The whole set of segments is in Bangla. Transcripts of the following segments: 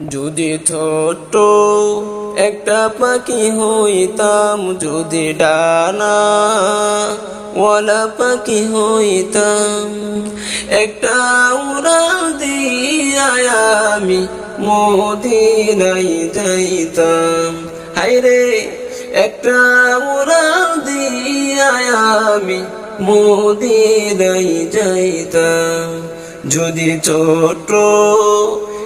যদি ছোট একটা পাখি হইতাম, যদি ডানা ওয়ালা পাখি হইতাম, একটা উড়াল দিয়া আমি মদিনাই যাইতাম। হাইরে একটা উড়াল দিয়া আমি মদিনাই যাইতাম। যদি ছোট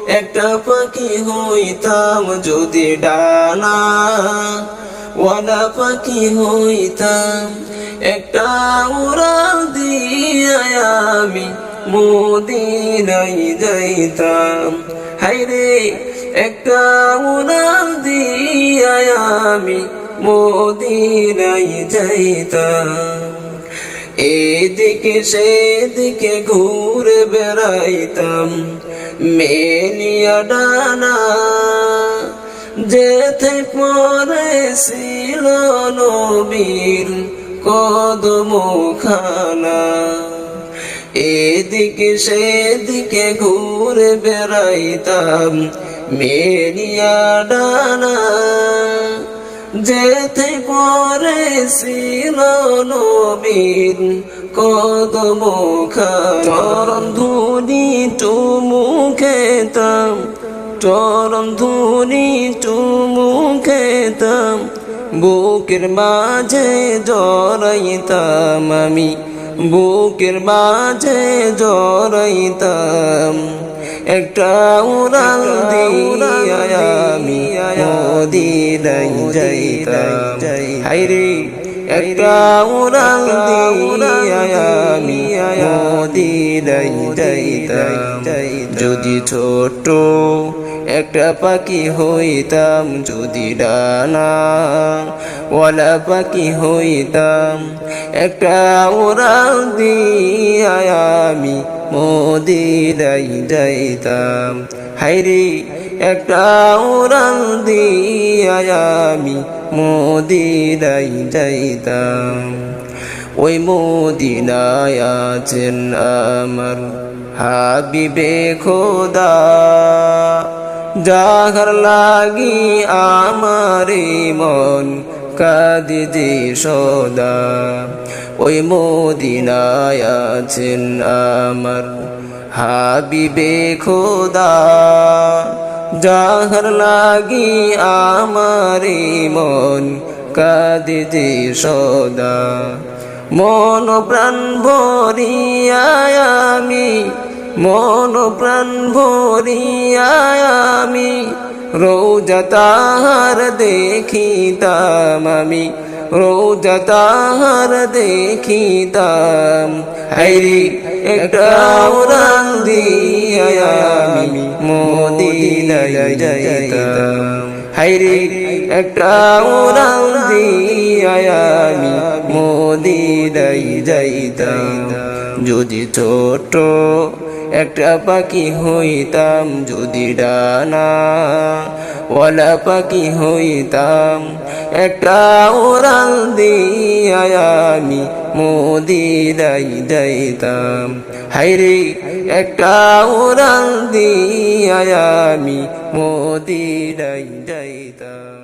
একটা পাখি হইতাম যদি ডানা, ওয়ালা পাখি হইতাম। একটা উড়াল দিয়া আমি মদিনাই যাইতাম। হাইরে একটা উড়াল দিয়া মদিনাই যাইতাম। এদিকে সেদিকে ঘুরে বেড়াইতাম মেলিয়া ডানা যেতে পরে ছিল নবীর কদম খানা এদিকে সেদিকে ঘুরে বেড়াইতাম মেলিয়া ডানা যেতে পরে ছিল নবীন কদম চরণ ধুনি চুমু খেতাম চরণ ধুনি চুমু খেতাম বুকের মাঝে জড়াইতাম আমি বুকের মাঝে জড়াইতাম। একটা উড়াল দিয়া আমি মদিনাই যাইতাম হাইরে একটা উড়াল আমি মদিনাই যাইতাম যদি ছোট একটা পাখি হইতাম, যদি ডানা ওয়ালা পাখি হইতাম, একটা উড়াল দিয়া আমি মদিনাই যাইতাম। হাইরে একটা উড়াল দিয়া আমি মদিনাই যাইতাম। ওই মদিনায় আছেন আমার হাবিবে খোদা। যাহার লাগি আমারে মন কাঁদে যে সদা। ওই মদিনায় আছেন আমার হাবিবে খোদা। যাহার লাগি আমারে মন কাঁদে যে সদা। মন প্রাণ ভরিয়া আমি, মন প্রাণ ভরিয়া আমি, রোজা তাহার দেখিতাম আমি, রোজা তাহার দেখিতাম। হাইরি একটা উড়ান দিয়া আমি মদিনায় যাইতাম হাইরে একটা উড়াল দিয়া আমি মদিনাই যাইতাম। যদি ছোট একটা পাখি হইতাম, যদি ডানা ওয়ালা পাখি হইতাম, একটা উড়াল দিয়া আমি মদিনাই যাইতাম হাইরে একটা উড়াল দিয়া আমি মদিনাই যাইতাম